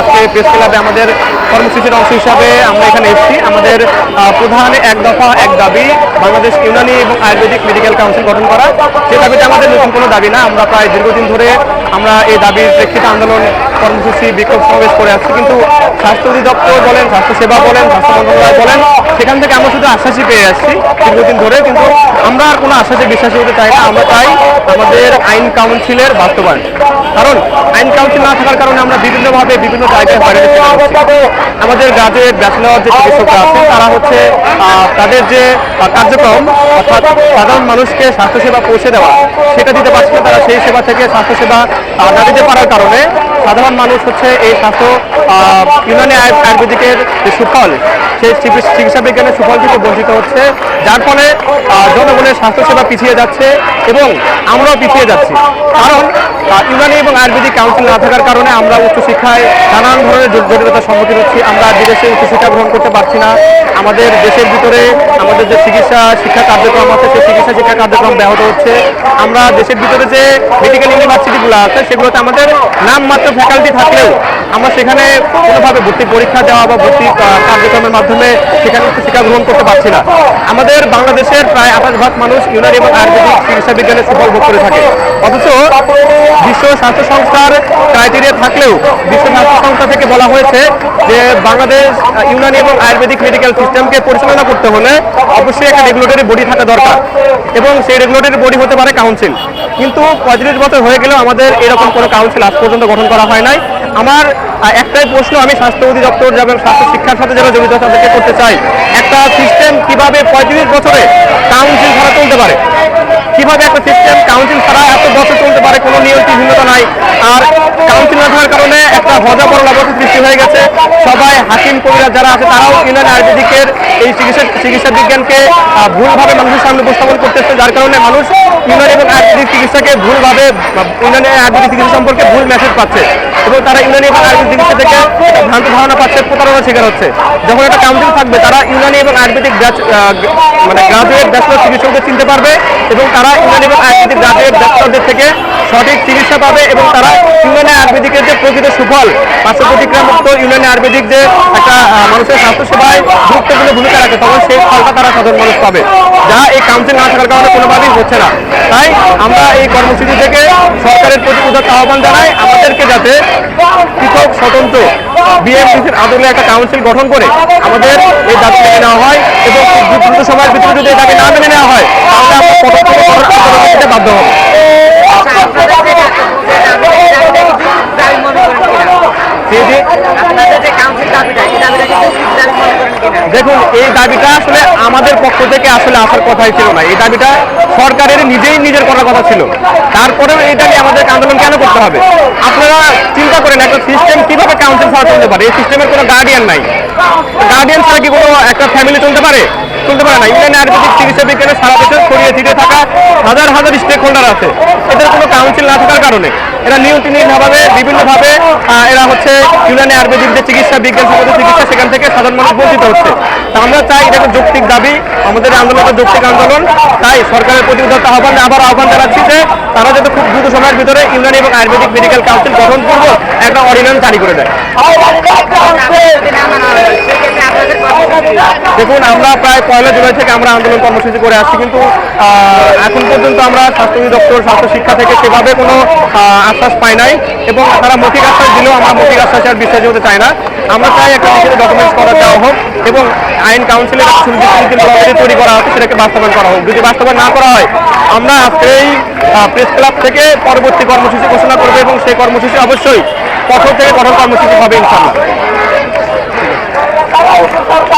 আজকে প্রেস ক্লাবে আমাদের কর্মসূচির অংশ হিসাবে আমরা এখানে এসেছি। আমাদের প্রধান এক দফা, এক দাবি, বাংলাদেশ ইউনানি এবং আয়ুর্বেদিক মেডিকেল কাউন্সিল গঠন করা। যে দাবিটা আমাদের নতুন কোনো দাবি না, আমরা প্রায় দীর্ঘদিন ধরে আমরা এই দাবির প্রেক্ষিতে আন্দোলন, কর্মসূচি, বিক্ষোভ সমাবেশ করে আসছি। কিন্তু স্বাস্থ্য অধিদপ্তর বলেন স্বাস্থ্যসেবা বলেন, স্বাস্থ্য মন্ত্রণালয় বলেন, সেখান থেকে আমরা শুধু আশ্বাসই পেয়ে আসছি দীর্ঘদিন ধরে। কিন্তু আমরা আর কোনো আশ্বাসে বিশ্বাসী হতে চাই না, আমরা চাই আমাদের আইন কাউন্সিলের বাস্তবায়ন। কারণ আইন কাউন্সিল না থাকার কারণে আমরা বিভিন্নভাবে বিভিন্ন জায়গায় বাইরে আমাদের গ্রাজুয়েট ব্যাচেলর যে চিকিৎসকরা আছে তারা হচ্ছে তাদের যে কার্যক্রম, অর্থাৎ সাধারণ মানুষকে স্বাস্থ্যসেবা পৌঁছে দেওয়া, সেটা দিতে পারছে তারা। সেই সেবা থেকে স্বাস্থ্যসেবা না দিতে পারার কারণে সাধারণ মানুষ হচ্ছে এই স্বাস্থ্য ইউনানি আয়ু- আয়ুর্বেদিকের যে সুফল, সেই চিকিৎসা বিজ্ঞানের সুফল থেকে বঞ্চিত হচ্ছে। যার ফলে জনগণের স্বাস্থ্যসেবা পিছিয়ে যাচ্ছে এবং আমরাও পিছিয়ে যাচ্ছি। কারণ ইউনানি এবং আয়ুর্বেদিক কাউন্সিল না থাকার কারণে আমরা উচ্চশিক্ষায় নানান ধরনের জট- জটিলতার সম্মুখীন হচ্ছি। আমরা বিদেশে উচ্চশিক্ষা গ্রহণ করতে পারছি না। আমাদের দেশের ভিতরে আমাদের যে চিকিৎসা শিক্ষা কার্যক্রম আছে, সেই চিকিৎসা শিক্ষা কার্যক্রম ব্যাহত হচ্ছে। আমরা দেশের ভিতরে যে মেডিকেল ইউনিভার্সিটিগুলো আছে, সেগুলোতে আমাদের নামমাত্র ফ্যাকাল্টি থাকলেও আমরা সেখানে কোনোভাবে ভর্তি পরীক্ষা দেওয়া বা ভর্তি কার্যক্রমের মাধ্যমে সেখানে শিক্ষা গ্রহণ করতে পারছি না। আমাদের বাংলাদেশের প্রায় আঠাশ ভাগ মানুষ ইউনানি এবং আয়ুর্বেদিক চিকিৎসা বিজ্ঞানের সুফল ভোগ করে থাকে। অথচ বিশ্ব স্বাস্থ্য সংস্থার ক্রাইটেরিয়া থাকলেও বিশ্ব স্বাস্থ্য সংস্থা থেকে বলা হয়েছে যে বাংলাদেশ ইউনানি এবং আয়ুর্বেদিক মেডিকেল সিস্টেমকে পরিচালনা করতে হলে অবশ্যই একটা রেগুলেটরি বডি থাকা দরকার এবং সেই রেগুলেটরি বডি হতে পারে কাউন্সিল কিন্তু পঁয়ত্রিশ বছর হয়ে গেলেও আমাদের এরকম কোনো কাউন্সিল আজ পর্যন্ত গঠন করা হয় নাই। আমার একটাই প্রশ্ন, আমি স্বাস্থ্য অধিদপ্তর এবং স্বাস্থ্য শিক্ষার সাথে যারা জড়িত, তাদেরকে করতে চাই। একটা সিস্টেম কীভাবে পঁয়ত্রিশ বছরে কাউন্সিল ছাড়া চলতে পারে? কীভাবে একটা সিস্টেম কাউন্সিল ছাড়া এত বছর চলতে পারে কোনো নিয়ম ভিন্নতা নাই। আর কাউন্সিল না থাকার কারণে একটা ভজা অবস্থা সৃষ্টি হয়ে গেছে। সবাই হাকিম কবিরা যারা আছে, তারাও ইউনিয়ন আয়ুর্বেদিকের এই চিকিৎসা চিকিৎসা বিজ্ঞানকে ভুলভাবে মানুষের সামনে উপস্থাপন করতেছে, যার কারণে মানুষ ইউনিয়ন এবং আয়ুর্বেদিক চিকিৎসাকে ভুলভাবে ইউনানি আয়ুর্বেদিক চিকিৎসা সম্পর্কে ভুল মেসেজ পাচ্ছে এবং তারা ইউনানি এবং আয়ুর্বেদিক চিকিৎসা থেকে ভ্রান্ত ধারণা পাচ্ছে, প্রতারণার শিকার হচ্ছে। যখন একটা কাউন্সিল থাকবে, তারা ইউনানি এবং আয়ুর্বেদিক মানে গ্রাজুয়েট ব্যাচেলর চিকিৎসকদের চিনতে পারবে এবং তারা ইউনানি এবং আয়ুর্বেদিক গ্রাজুয়েট ব্যাচেলরদের থেকে সঠিক চিকিৎসা পাবে এবং তারা ইউনানি আয়ুর্বেদিকের যে প্রকৃত সুফল পার্শ্ব প্রতিক্রিয়ামুক্ত ইউনানি আয়ুর্বেদিক যে একটা মানুষের স্বাস্থ্যসেবায় গুরুত্বপূর্ণ ভূমিকা রাখে, তখন সেই ফলটা তারা সাধারণ মানুষ পাবে। যা এই কাউন্সিল না থাকার কারণে কোনোভাবেই হচ্ছে না। তাই আমরা এই কর্মসূচি থেকে সরকারের প্রতি আহ্বান জানাই, আমাদেরকে যাতে পৃথক, স্বতন্ত্র বিএমডিসির আদলে একটা কাউন্সিল গঠন করে আমাদের এই দাবি মেনে নেওয়া হয় এবং দ্রুত সময়ের ভিতরে যদি এই দাবি না মেনে নেওয়া হয়, তাহলে আমরা বাধ্য হব আচ্ছা, আপনাদের যে দাবি মনে করেন কিনা? জি জি আপনাদের যে কাউন্সিল দাবিটা এই দাবিটা কি যৌক্তিক দাবি মনে করেন কিনা দেখুন, এই দাবিটা আসলে আমাদের পক্ষ থেকে আসলে আসার কথাই ছিল না। এই দাবিটা সরকারের নিজেই নিজের করার কথা ছিল। তারপরেও এটাকে আমাদের আন্দোলন কেন করতে হবে? আপনারা চিন্তা ছাড়া চলতে পারে। এই সিস্টেমের কোনো গার্ডিয়ান নাই। গার্ডিয়ান ছাড়া কি কোনো একটা ফ্যামিলি চলতে পারে? চলতে পারে না। ইউনানি আয়ুর্বেদিক চিকিৎসা বিজ্ঞানে সারা দেশে ছড়িয়ে ছিটিয়ে থাকা হাজার হাজার স্টেক হোল্ডার আছে। এদের কোনো কাউন্সিল না থাকার কারণে। এরা নিয়ন্ত্রণীয়ভাবে বিভিন্নভাবে এরা হচ্ছে ইউনানি আয়ুর্বেদিক যে চিকিৎসা, বিজ্ঞান সম্মত চিকিৎসা, সেখান থেকে সাধারণ মানুষ বঞ্চিত হচ্ছে। তা আমরা চাই, এটা একটা যৌক্তিক দাবি। আমাদের এই আন্দোলনটা যৌক্তিক আন্দোলন। তাই সরকারের প্রতি উদাত্ত আহ্বান আবার আহ্বান জানাচ্ছি যে, তারা যাতে খুব দ্রুত সময়ের ভিতরে ইউনানি এবং আয়ুর্বেদিক মেডিকেল কাউন্সিল গঠন করব একটা অর্ডিন্যান্স জারি করে দেয়। দেখুন, আমরা প্রায় পয়লা জুলাই থেকে আমরা আন্দোলন কর্মসূচি করে আসছি, কিন্তু এখন পর্যন্ত আমরা স্বাস্থ্য অধিদপ্তর, স্বাস্থ্য শিক্ষা থেকে সেভাবে কোনো আশ্বাস পাই নাই এবং তারা মৌখিক আশ্বাস দিলেও আমরা মৌখিক আশ্বাসে আর বিশ্বাসী হতে চাই না। আমরা চাই একটা লিখিত ডকুমেন্টস করা দেওয়া হোক এবং আইন কাউন্সিলের already তৈরি করা আছে সেটাকে বাস্তবায়ন করা হোক। যদি বাস্তবায়ন না করা হয়, আমরা আজকেই প্রেস ক্লাব থেকে পরবর্তী কর্মসূচি ঘোষণা করব এবং সেই কর্মসূচি অবশ্যই কঠোর থেকে কঠোর কর্মসূচি হবে ইনশাল্লাহ